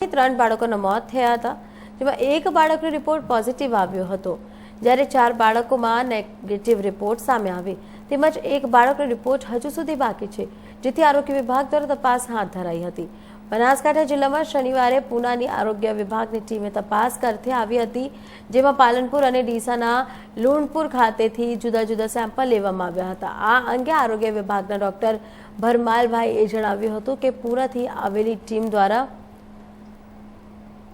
ત્રણ બાળકોના મોત થયા હતા, જેમાં એક બાળકનો રિપોર્ટ પોઝિટિવ આવ્યો હતો. જ્યારે ચાર બાળકોમાં નેગેટિવ રિપોર્ટ સામે આવી, તેમજ એક બાળકનો રિપોર્ટ હજુ સુધી બાકી છે, જેથી આરોગ્ય વિભાગ દ્વારા તપાસ હાથ ધરાઈ હતી. બનાસકાંઠા જિલ્લામાં શનિવારે પૂનાની આરોગ્ય વિભાગની ટીમે તપાસ કરતી આવી હતી, જેમાં પાલનપુર અને ડીસાના લુણપુર ખાતેથી જુદા જુદા સેમ્પલ લેવામાં આવ્યા હતા. આ અંગે આરોગ્ય વિભાગના ડોક્ટર ભરમાલભાઈએ જણાવ્યું હતું કે પૂનાથી આવેલી ટીમ દ્વારા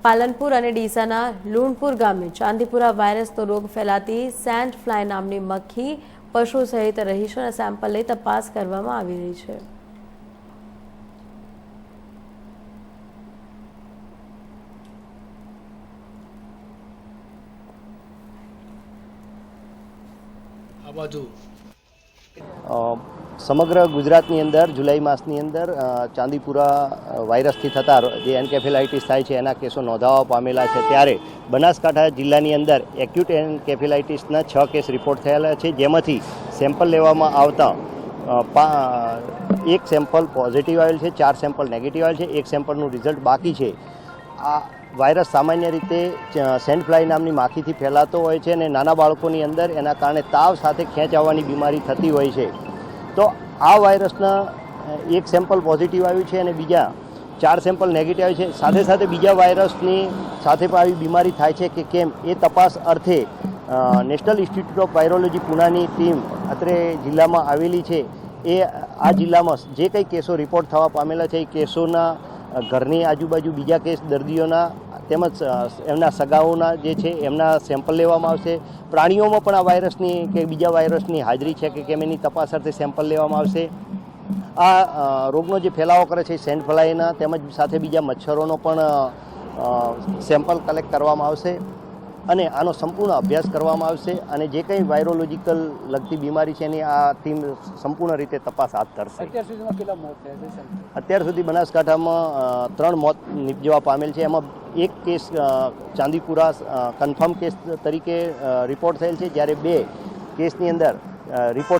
પાલનપુર અને ડીસાના લુણપુર ગામે ચાંદીપુરા વાયરસનો રોગ ફેલાતી સેન્ટ ફ્લાય નામની મક્ખી પશુ સહિત રહીશોના સેમ્પલ લઈ તપાસ કરવામાં આવી રહી છે. આ બાજુ. સમગ્ર ગુજરાતની અંદર જુલાઈ માસની અંદર ચાંદીપુરા વાયરસથી થતા જે એન્કેફેલાઇટિસ થાય છે, એના કેસો નોંધાવા પામેલા છે. ત્યારે બનાસકાંઠા જિલ્લાની અંદર એક્યુટ એન્કેફેલાઇટિસના છ કેસ રિપોર્ટ થયેલા છે, જેમાંથી સેમ્પલ લેવામાં આવતા એક સેમ્પલ પોઝિટિવ આવેલ છે, ચાર સેમ્પલ નેગેટિવ આવેલ છે, એક સેમ્પલનું રિઝલ્ટ બાકી છે. આ વાયરસ સામાન્ય રીતે ચ- ફ્લાય નામની માખીથી ફેલાતો હોય છે અને નાના બાળકોની અંદર એના કારણે તાવ સાથે ખેંચ આવવાની બીમારી થતી હોય છે. તો આ વાયરસના એક સેમ્પલ પોઝિટિવ આવ્યું છે અને બીજા ચાર સેમ્પલ નેગેટિવ આવ્યું છે. સાથે સાથે બીજા વાયરસની સાથે પણ આવી બીમારી થાય છે કે કેમ, એ તપાસ અર્થે નેશનલ ઇન્સ્ટિટ્યૂટ ઓફ વાયરોલોજી પુનાની ટીમ અત્રે જિલ્લામાં આવેલી છે. એ આ જિલ્લામાં જે કંઈ કેસો રિપોર્ટ થવા પામેલા છે, એ કેસોના ઘરની આજુબાજુ બીજા કેસ દર્દીઓના તેમજ એમના સગાઓના જે છે, એમના સેમ્પલ લેવામાં આવશે. પ્રાણીઓમાં પણ આ વાયરસની કે બીજા વાયરસની હાજરી છે કે કેમ એની તપાસ અર્થે સેમ્પલ લેવામાં આવશે. આ રોગનો જે ફેલાવો કરે છે, સેન્ટ ફ્લાયના તેમજ સાથે બીજા મચ્છરોનો પણ સેમ્પલ કલેક્ટ કરવામાં આવશે. અને આનો સંપૂર્ણ અભ્યાસ કરવામાં આવશે અને જે કંઈ વાયરોલોજીકલ લગતી બીમારી છે એની આ ટીમ સંપૂર્ણ રીતે તપાસ હાથ ધરશે. અત્યાર સુધી બનાસકાંઠામાં ત્રણ મોત નિપજવા પામેલ છે. એમાં એક કેસ ચાંદીપુરા કન્ફર્મ કેસ તરીકે રિપોર્ટ થયેલ છે. જ્યારે બે કેસની અંદર રિપોર્ટ